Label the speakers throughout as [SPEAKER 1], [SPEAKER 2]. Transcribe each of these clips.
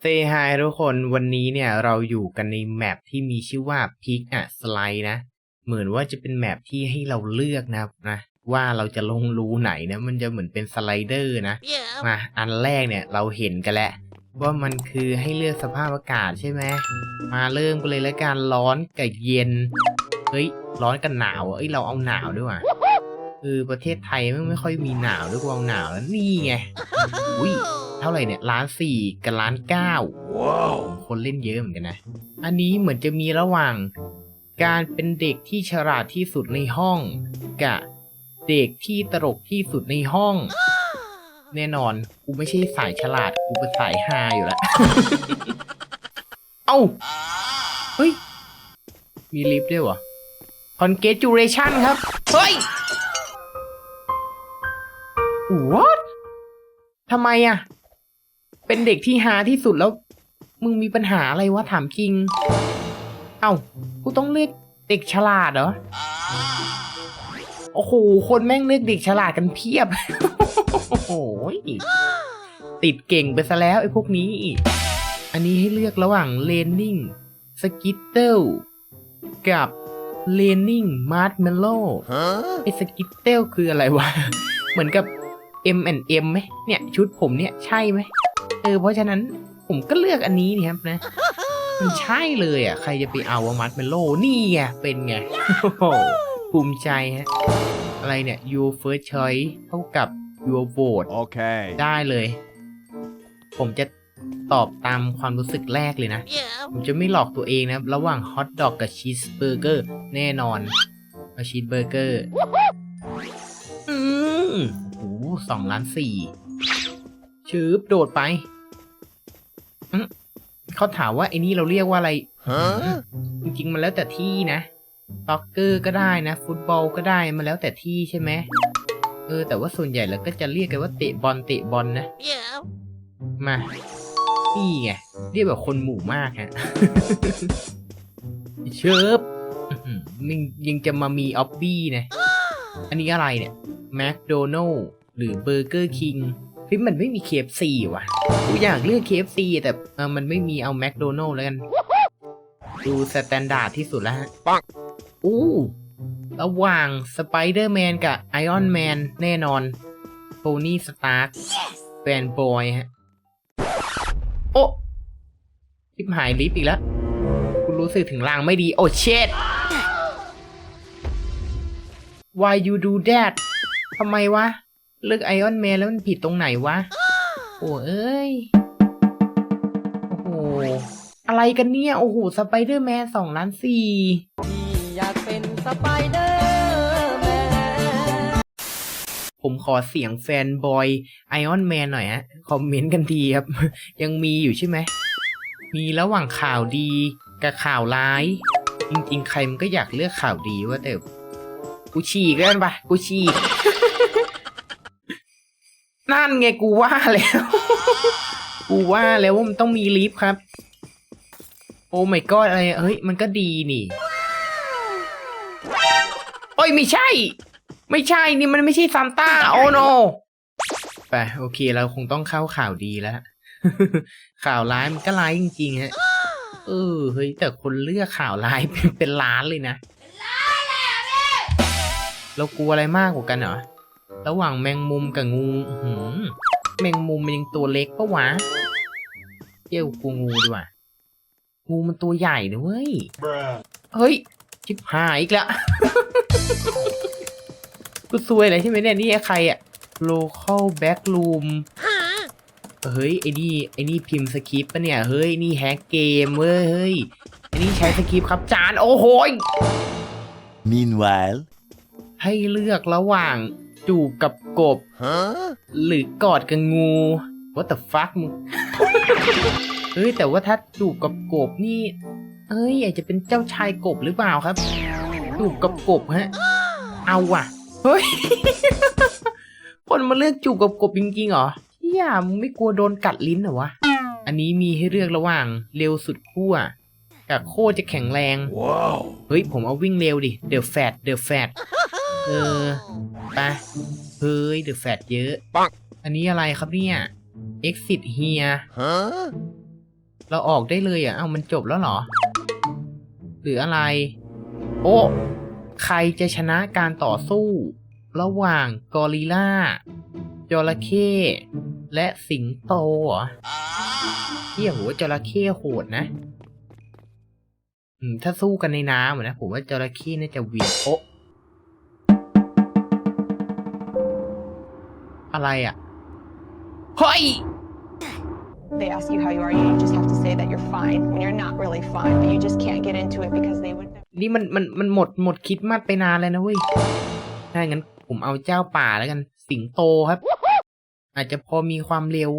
[SPEAKER 1] เซฮายทุกคนวันนี้เนี่ยเราอยู่กันในแมปที่มีชื่อว่า p ิกอะสไลด์นะ เหมือนว่าจะเป็นแมปที่ให้เราเลือกนะนะ ว่าเราจะลงรูไหนนะ มันจะเหมือนเป็นสไลเดอร์นะ yeah. มาอันแรกเนี่ยเราเห็นกันแล้วว่ามันคือให้เลือกสภาพอากาศใช่ไหมมาเริ่มกันเลยแล้วกันร้อนกับเย็นเฮ้ยร้อนกับหนาวเอ้ยเราเอาหนาวด้วยว่ะเออประเทศไทยไม่ไม่ค่อยมีหนาวด้วยกวางหนาวแล้วนี่ไง อุ้ยเท่าไหร่เนี่ยล้านสี่กับล้านเก้าว้าวคนเล่นเยอะเหมือนกันนะ อันนี้เหมือนจะมีระหว่างการเป็นเด็กที่ฉลาดที่สุดในห้องกับเด็กที่ตลกที่สุดในห้อง แน่นอนกูไม่ใช่สายฉลาด กูเป็นสายฮาอยู่แล้วเอ้าเฮ้ยมีลิฟต์ด้วยวะคอนเกตจูเรชั่นครับเฮ้ย what ทำไมอะ่ะ เป็นเด็กที่หาที่สุดแล้ว มึงมีปัญหาอะไรวะถามจริง เอา้า กูต้องเลือกเด็กฉลาดเหรอ โอ้โห คนแม่งเลือกเด็กฉลาดกันเพียบ โอ้ยติดเก่งไปซะแล้วไอ้พวกนี้ อันนี้ให้เลือกระหว่างเลนนิ่งสกิตเติลกับเลนนิ่งมาร์ทเมลโล่ไอสกิตเติลคืออะไรวะ เหมือนกับ M&M ไหมเนี่ยชุดผมเนี่ยใช่ไหมเออเพราะฉะนั้นผมก็เลือกอันนี้นี่ครับนะ มันใช่เลยอ่ะ ใครจะไปเอาวมัดเมโลนี่ไงเป็นไง ภูมิใจฮะ อะไรเนี่ย your first choice เท่ากับ your vote โอเค ได้เลย ผมจะตอบตามความรู้สึกแรกเลยนะ ผมจะไม่หลอกตัวเองนะระหว่างฮอทดอกกับชีสเบอร์เกอร์แน่นอนาชีสเบอร์เกอร์สองล้านสี่ชืบโดดไปเขาถามว่า ไอ้นี่ เราเรียกว่าอะไรฮจริงๆมัน แล้วแต่ที่นะตอกเกอร์ก็ได้นะ ฟุตบอลก็ได้มันแล้วแต่ที่ใช่ไหมเออ แต่ว่าส่วนใหญ่เราก็จะเรียกกันว่า เตะบอลเตะบอลนะมานี่ไงเรียกแบบคนหมู่มากฮะเชิบมึงยังจะมามีออบบี้นะอันนี้อะไรเนี่ย แมคโดนัลหรือเบอร์เกอร์คิงเฮ้ยมันไม่มี KFC ว่ะ กูอยากเลือก KFC แต่เออมันไม่มีเอาแมคโดนัลด์แล้วกัน ดูสแตนดาร์ดที่สุดแล้วฮะปัอู้ ระหว่างสไปเดอร์แมนกับไอออนแมนแน่นอนโทนี่สตาร์คแฟนบอยฮะ โอ้ทิปหายลิฟอีกแล้ว คุณรู้สึกถึงลางไม่ดี โอ้เชด why you do that ทำไมวะเลือกไอออนแมนแล้วมันผิดตรงไหนวะโอ้เอ้ย โอ้โห อะไรกันเนี่ย โอ้โห สไปเดอร์แมนสองล้านสี่ผมขอเสียงแฟนบอยไอออนแมนหน่อยฮะ คอมเมนต์กันทีครับ ยังมีอยู่ใช่ไหม มีระหว่างข่าวดี กับข่าวร้าย จริงๆใครมันก็อยากเลือกข่าวดีว่าแต่ กูฉีกแล้วปะกูฉีกั่นไงกูว่าแล้วกูว่าแล้วว่ามันต้องมีลิฟครับ โอ้ไม่ก็อะไรเฮ้ยมันก็ดีนี่โอ้ยไม่ใช่ ไม่ใช่นี่มันไม่ใช่ซานต้าโอ้โนไปโอเคเราคงต้องเข้าข่าวดีแล้วข่าวร้ายมันก็ร้ายจริงๆฮะเออเฮ้ยแต่คนเลือกข่าวร้ายเป็นเป็นล้านเลยนะเรากลัวอะไรมากกว่ากันเหรอระหว่างแมงมุมกับงูหืมแมงมุมมันยังตัวเล็กปะวะเจ้ากลัวงูดีกว่างูมันตัวใหญ่ลยเว้ยเฮ้ย ชิบหายอีกแล้วกูซวยอะไรใช่ไหมเนี่ย นี่ใครอะ local back room เฮ้ย ไอ้นี่ ไอ้นี่พิมพ์สคริปต์ปะเนี่ย เฮ้ยนี่แฮกเกมเว้ย เฮ้ย ไอ้นี่ใช้สคริปต์ครับจาน โอ้โห meanwhile ให้เลือกระหว่างจูบกับกบหรือกอดกับงู what the fuck มึงเฮ้ยแต่ว่าถ้าจูบกับกบนี่ เอ้ยอาจจะเป็นเจ้าชายกบหรือเปล่าครับ จูบกับกบฮะ เอาว่ะเฮ้ย คนมาเลือกจูบกับกบจริงๆเหรอเฮ่ยมึงไม่กลัวโดนกัดลิ้นเหรอวะ อันนี้มีให้เลือกระหว่างเร็วสุดขั้วกับโคจะแข็งแรงเฮ้ยผมเอาวิ่งเร็วดิเดอะแฟดเดอะแฟดเออ ไป เฮ้ยเดอแฟดเยอะปักอันนี้อะไรครับเนี่ย exit here เราออกได้เลยอ่ะเอามันจบแล้วเหรอ หรืออะไร โอ้ ใครจะชนะการต่อสู้ ระหว่างกอริลล่าจระเข้ และสิงโตเฮี่ยหัวจระเข้โหดนะ ถ้าสู้กันในน้ำนะผมว่าจระเข้น่าจะวิ่งโอ๊ะะไรอ่ะเฮ้ย They ask you how you are, you just have to say that you're fine when you're not really fine, but you just can't get into it because they would. นี่มันมันมันหมดหมดคิดมัดไปนานเลยนะเว้ยถ้างั้นผมเอาเจ้าป่าแล้วกันสิงโตครับ อาจจะพอมีความเร็ว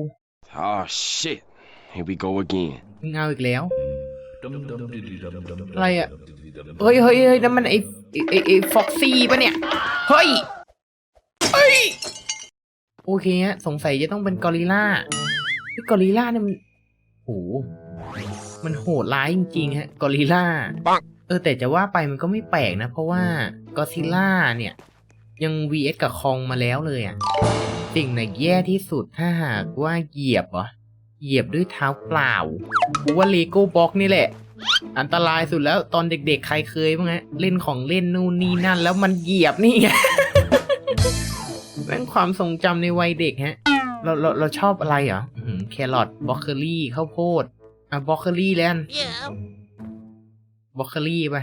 [SPEAKER 1] Oh shit. Here we go again. มึงเอาอีกแล้วอะไรอ่ะ เฮ้ยเฮ้ยเฮ้ยนั่นมันไอไอไอฟ็อกซี่ปะเนี่ยเฮ้ยเฮ้ยโอเคฮะสงสัยจะต้องเป็นกอริลลาที่กอริลลาเนี่ยมันโห มันโหดร้ายจริงๆ ฮะกอริลลาเออแต่จะว่าไปมันก็ไม่แปลกนะ เพราะว่ากอซิลล่าเนี่ย ยัง vs กับคองมาแล้วเลยอ่ะ สิ่งไหนแย่ที่สุดถ้าหากว่าเหยียบเหรอ เหยียบด้วยเท้าเปล่าว่าเลโก้บล็อกนี่แหละ อันตรายสุดแล้วตอนเด็กๆใครเคยบ้างฮะเล่นของเล่นนู่นนี่นั่น แล้วมันเหยียบนี่ไงความทรงจำในวัยเด็กฮะ เราเราเราชอบอะไรเหรอแครอทบล็อกเกอรี่ ข้าวโพด อ่ะบล็อกเกอรี่แล้วบล็อกเกอรี่ไป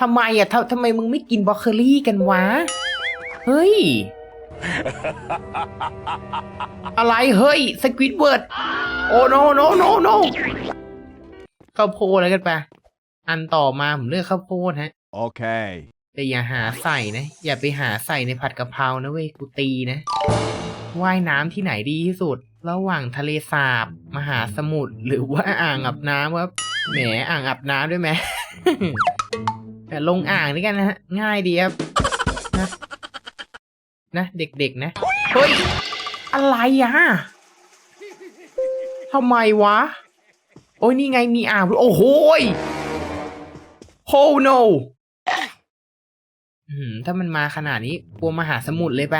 [SPEAKER 1] ทำไมอ่ะทำไมมึงไม่กินบล็อกเกอรี่กันวะ เฮ้ย อะไร เฮ้ย สควิตเวิร์ด โอ้โน โน โน โนข้าวโพดอะไรกันไปอันต่อมาผมเลือกข้าวโพดฮะ โอเคแต่อย่าหาใส่นะ อย่าไปหาใส่ในผัดกะเพรานะเว้ยกูตีนะ ว่ายน้ำที่ไหนดีที่สุด ระหว่างทะเลสาบมหาสมุทรหรือว่าอ่างอาบน้ำว่าแหม อ่างอาบน้ำด้วยไหมแต่ลงอ่างด้วยกันนะฮะ ง่ายดีครับ นะนะ เด็กๆนะเฮ้ยอะไรอ่ะทำไมวะ โอ้ยนี่ไงมีอ่างโอ้โหโฮ no ถ้ามันมาขนาดนี้กลัวมหาสมุทรเลยไป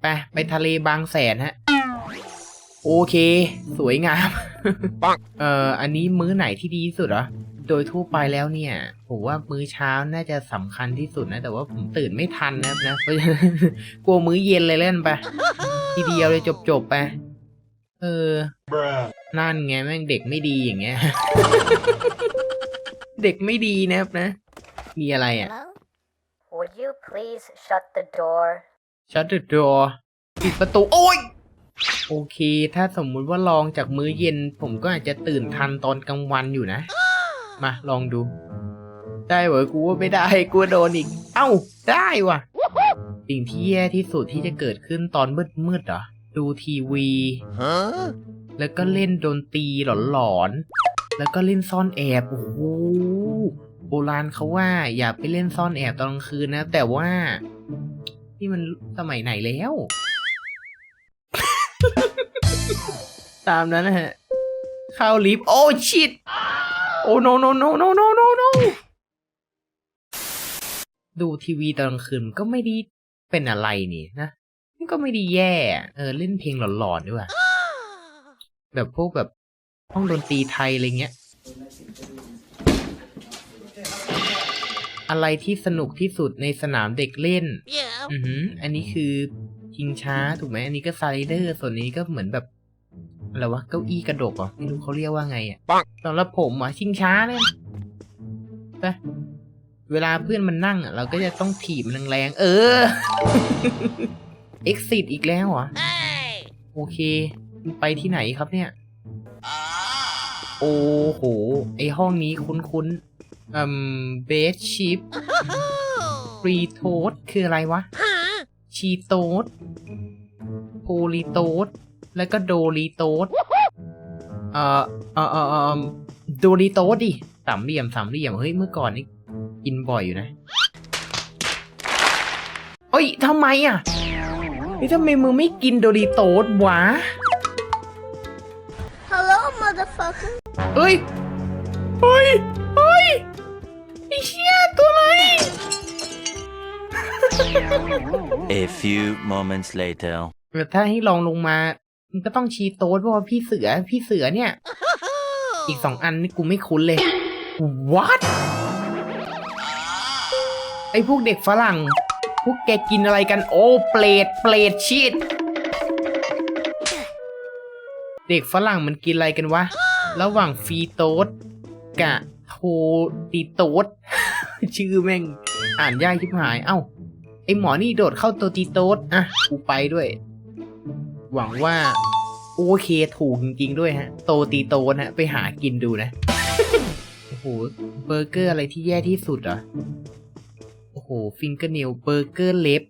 [SPEAKER 1] ไปไปทะเลบางแสนฮะโอเค สวยงามเอ่ออันนี้มื้อไหนที่ดีสุดเหรอโดยทั่วไปแล้วเนี่ยผมว่ามื้อเช้าน่าจะสำคัญที่สุดนะ แต่ว่าผมตื่นไม่ทันนะนะกลัวมื้อเย็นเลยเล่นไปทีเดียวเลยจบจบไปเออนั่นไงแม่งเด็กไม่ดีอย่างเงี้ยเด็กไม่ดีนะครับนะ มีอะไรอ่ะ Please shut the door shut the door ปิดประตูโอ้ยโอเค ถ้าสมมุติว่าลองจากมื้อเย็น ผมก็อาจจะตื่นทันตอนกลางวันอยู่นะ มา ลองดู ได้เหรอกูว่าไม่ได้กูโดนอีก เอ้า ได้ว่ะ สิ่งที่แย่ที่สุดที่จะเกิดขึ้นตอนมืดมืดเหรอ ดูทีวีแล้วก็เล่นดนตรีหลอนๆแล้วก็เล่นซ่อนแอบโอ้โหโบราณเขาว่าอย่าไปเล่นซ่อนแอบตอนกลางคืนนะ แต่ว่าที่มันสมัยไหนแล้ว ตามนั้นฮะเข้าลิฟต์โอ้ชิตโอ้ no no no no no no no ดูทีวีตอนกลางคืนก็ไม่ไดีเป็นอะไรนี่นะมันก็ไม่ไดีแย่ เออ เล่นเพลงหลอนๆด้วยแบบพวกแบบห้องดนตรีไทยอะไรเงี้ยอะไรที่สนุกที่สุดในสนามเด็กเล่น อือหือ อันนี้คือชิงช้า ถูกไหม อันนี้ก็สไลเดอร์ ส่วนนี้ก็เหมือนแบบ อะไรวะ เก้าอี้กระดกเหรอ ไม่รู้เขาเรียกว่าไงอ่ะสำหรับผมอ่ะชิงช้าเลยไปเวลาเพื่อนมันนั่งอ่ะเราก็จะต้องถีบมันแรงๆ เออ exit อีกแล้วเหรอ โอเค ไปที่ไหนครับเนี่ยโอ้โห ไอห้องนี้คุ้นๆอืมเบสชิปฟรีโทสคืออะไรวะ ชีโตสโพลีโตสแล้วก็โดลีโตสเอ่อ เอ่อเอ่อโดลีโตสดิ สามเหลี่ยมสามเหลี่ยม เฮ้ย เมื่อก่อนนี่กินบ่อยอยู่นะเอ้ย ทำไมอ่ะนี่ทำไมมึงไม่กินโดลีโตสวะเอ้ยเอ้ยเอ้ยไอ้เชี่ยตัวอะไร A few moments later. แต่ถ้าให้ลองลงมา มันก็ต้องชี้โต๊ดเพราะว่าพี่เสือ พี่เสือเนี่ย อีกสองอัน นี่กูไม่คุ้นเลย what ไอพวกเด็กฝรั่ง พวกแกกินอะไรกัน โอ้เปรตเปรตชิดเด็กฝรั่งมันกินอะไรกันวะ ระหว่างฟีโตสกะโทติโตสชื่อแม่ง อ่านยากชิบหาย เอ้าไอหมอนี่โดดเข้าโตติโตสอ่ะกูไปด้วย หวังว่าโอเคถูกจริงๆด้วยฮะ โตติโตสฮะไปหากินดูนะโอ้โหเบอร์เกอร์อะไรที่แย่ที่สุดอ่ะโอ้โหฟิงเกอร์เนลเบอร์เกอร์เล็บ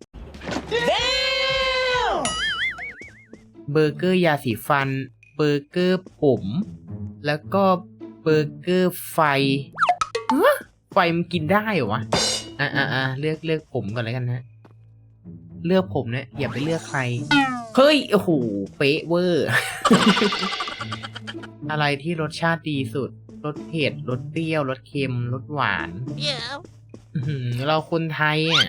[SPEAKER 1] เบอร์เกอร์ยาสีฟันเบอร์เกอร์ผม แล้วก็เบอร์เกอร์ไฟไฟมันกินได้เหรอวะอ่ะอ่ะอ่ะเลือกเลือกผมก่อนเลยกันนะ เลือกผมนะ อย่าไปเลือกใคร เฮ้ย โอ้โหเป๊ะเวอร์ อะไรที่รสชาติดีสุด รสเผ็ด รสเปรี้ยว รสเค็ม รสหวานเราคนไทย อ่ะ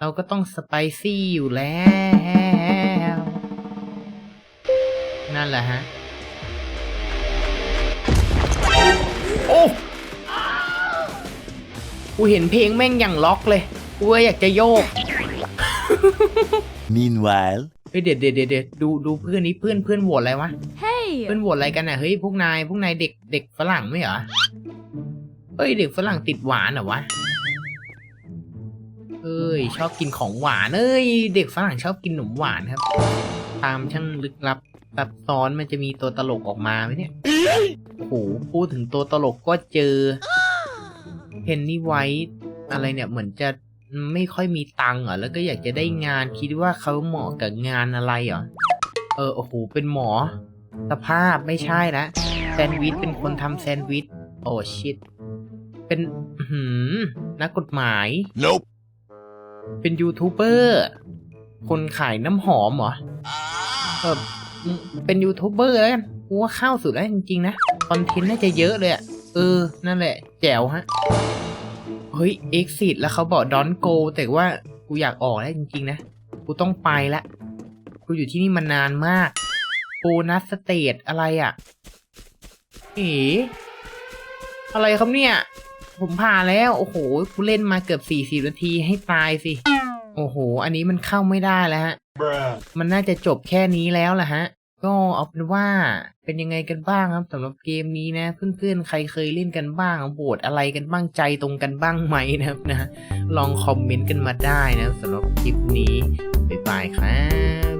[SPEAKER 1] เราก็ต้องสไปซี่อยู่แล้วนั่นแหละฮะ โอ้กูเห็นเพลงแม่งอย่างล็อกเลยกูอยากจะโยก Meanwhile เฮ้ยเด็ดเด็ดเด็ดดูดูเพื่อนนี้เพื่อนเพื่อนโหวตอะไรวะเพื่อนโหวตอะไรกันน่ะเฮ้ยพวกนายพวกนายเด็ก เด็กฝรั่งไม่เหรอเฮ้ยเด็กฝรั่งติดหวานเหรอวะเอ้ยชอบกินของหวานเอ้ยเด็กฝรั่งชอบกินขนมหวานครับ ตามช่างลึกลับซับซ้อนมันจะมีตัวตลกออกมาไหมเนี่ย โอ้โห พูดถึงตัวตลกก็เจอเพนนี่ไวท์อะไรเนี่ย เหมือนจะไม่ค่อยมีตังค์อ่ะ แล้วก็อยากจะได้งานคิดว่าเขาเหมาะกับงานอะไรอ่ะเออโอ้โห เป็นหมอ สภาพไม่ใช่นะ แซนด์วิช เป็นคนทำแซนด์วิช โอ้ชิตเป็นหืมนักกฎหมาย nope. เป็นยูทูบเบอร์ คนขายน้ำหอมเหรอเออเป็นยูทูบเบอร์แล้วกัน กูว่าเข้าสุดแล้วจริงๆ นะ คอนเทนต์น่าจะเยอะเลยอะเออ นั่นแหละ แจ๋วฮะ เฮ้ยเอ็กซิสแล้วเขาบอกดอนโก แต่ว่ากูอยากออก แล้วจริง ๆ นะ กูต้องไปละ กูอยู่ที่นี่มานานมากโบนัสสเตทอะไรอะ่ะเอ๋อะไรครับเนี่ย ผมผ่าแล้ว โอ้โห กูเล่นมาเกือบสี่สิบนาทีให้ตายสิ โอ้โห อันนี้มันเข้าไม่ได้แล้วฮะมันน่าจะจบแค่นี้แล้วล่ะฮะ ก็เอาเป็นว่าเป็นยังไงกันบ้างครับสำหรับเกมนี้นะ เพื่อนๆใครเคยเล่นกันบ้างโหวตอะไรกันบ้างใจตรงกันบ้างไหมนะครับนะลองคอมเมนต์กันมาได้นะสำหรับคลิปนี้ บ๊ายบายครับ